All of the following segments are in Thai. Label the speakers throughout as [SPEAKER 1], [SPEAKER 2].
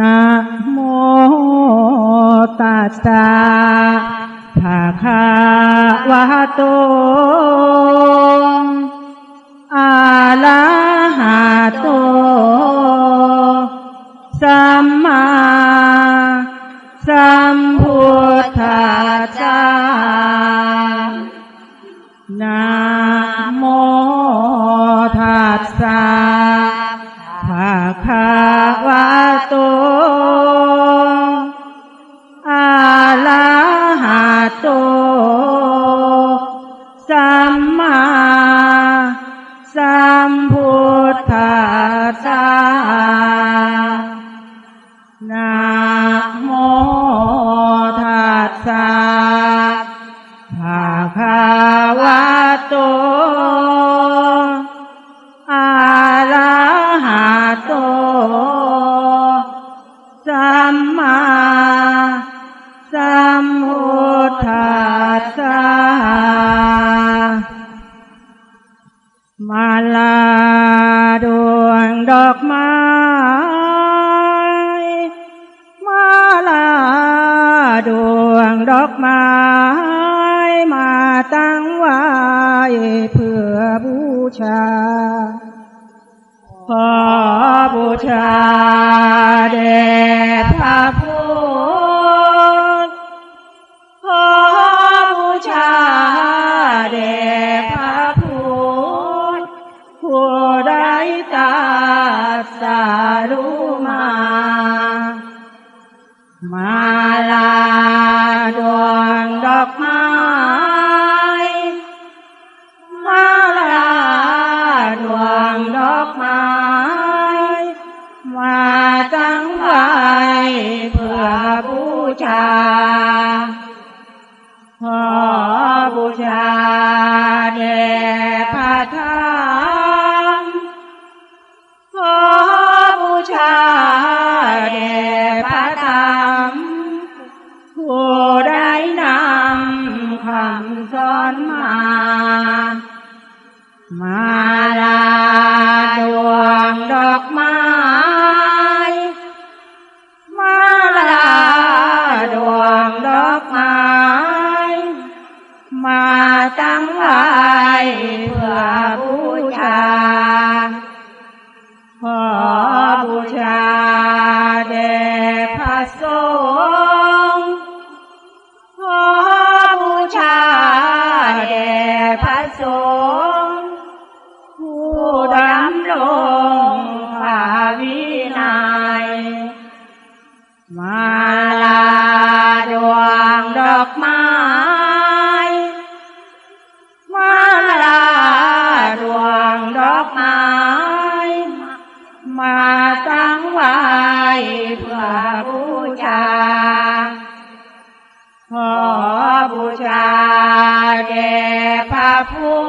[SPEAKER 1] นะโมตัสสะภะคะวะโตอะระหะโต สัมมาสัมพุทธัสสะนะโมตัสสะ วะโตอะระหะโต สัมมาสัมพุทธัสสะนะโมตัสสะภะคะวะโตอะระหะโต อกไม้มาลาดวงดอกไม้มาตั้งไว้เพื่อบูชา ขอบูชาแด่พระ ดอกไม้มาตั้งไว้เพื่อบูชาขอบูชาแด่พระธรรมขอบูชาแด่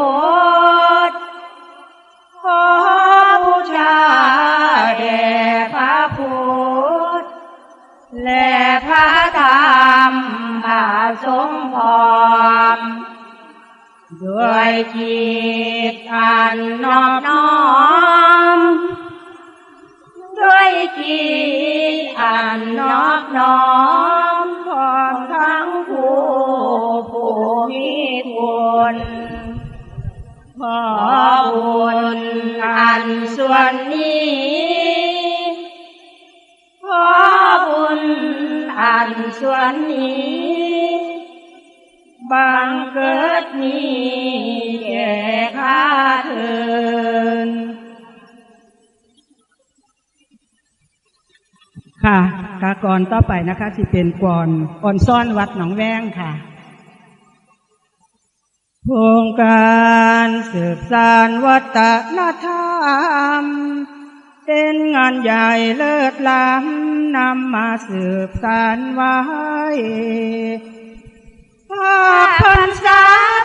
[SPEAKER 1] พุทธขอบูชาแด่พระพุทธและพระธรรมพระสงฆ์พร้อมด้วยจิตอันนอบน้อม ด้วยจิตอันนอบน้อมพร้อทั้งผู้ผู้มีบุญ ขอบุญอันส่วนนี้ ขอบุญอันส่วนนี้บังเกิดนี้แก่ข้าเถินค่ะกากรต่อไปนะคะสิเป็นกรอ่อนซ่อนวัดหนองแวงค่ะ โครงการสืบสานวัฒนธรรม เป็นงานใหญ่เลิศล้ำนำมาสืบสานไว้ภาคพรรษา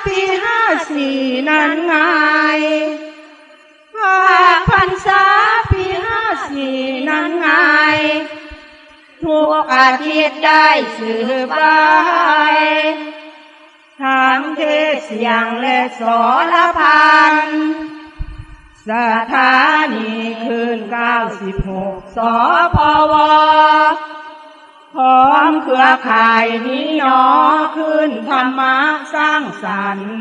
[SPEAKER 1] ปีห้าสี่นั้นไงภาคพรรษาปีห้าสี่นั้นไงทุกอาทิตย์ได้สืบไป เสียงและสรพันสถานีคืนเก้าสิบหกสพวพร้อมเครือข่ายนี้หนอขึ้นธรรมะสร้างสรรค์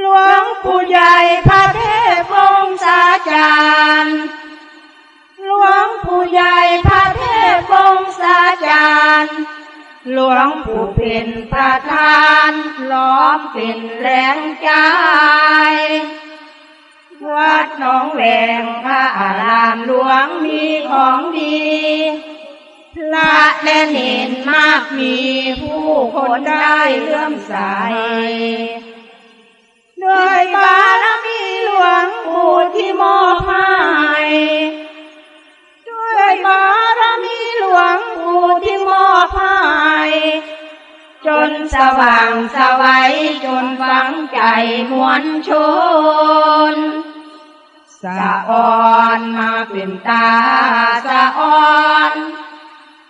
[SPEAKER 1] หลวงปู่ใหญ่พระเทพวงศาจารย์หลวงปู่ใหญ่พระเทพวงศาจารย์ หลวงปู่เป็นประธานล้อมเป็นแรงใจ วัดหนองแหวงพระอารามหลวงมีของดีพระและเนนมากมีผู้คนได้เลื่อมใสด้วยบารมีหลวงปู่ที่มอบให้ด้วยบารมีหลวงปู่ที่มอบให้ สว่างสวัยจนฝังใจมวลชน สะอ่อนมาเป็นตาสะอ่อน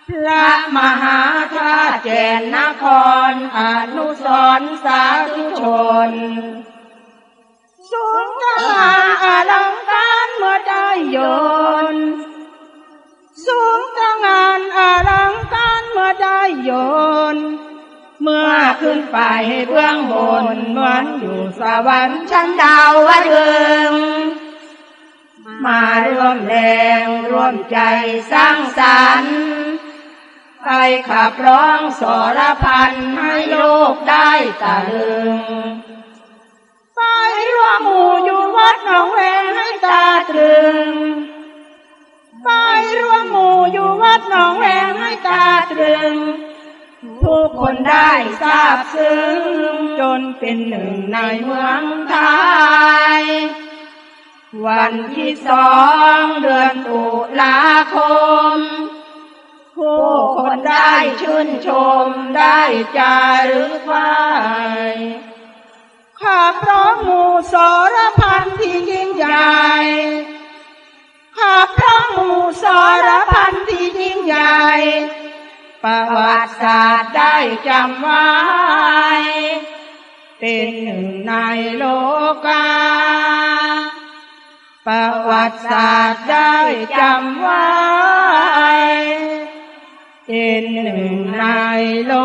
[SPEAKER 1] พระมหาธาตุแจนนครอนุสรสาธุชน สูงกลาอลังการเมื่อได้โยนสูงตะงานอลังการเมื่อได้โยน เมื่อขึ้นไปเบื้องบนเหมือนอยู่สวรรค์ชั้นดาวดึงมาร่วมแรงร่วมใจสร้างสรรค์ไปขับร้องสรพันให้โลกได้ตะลึง ไปร่วมหมู่อยู่วัดหนองแวงให้ตาตรึง ไปร่วมหมู่อยู่วัดหนองแวงให้ตาตรึง ทุกคนได้ทราบซึ้งจนเป็นหนึ่งในเมืองไทย วันที่สองเดือนตุลาคม ผู้คนได้ชื่นชมได้จารึกไว้ข้าพร้อมหมู่สรพันที่ยิ่งใหญ่ข้าพร้อมหมู่สรพัน ประวัติศาสตร์ได้จำไว้ เป็นหนึ่งในโลกา ประวัติศาสตร์ได้จำไว้ เป็นหนึ่งในโลก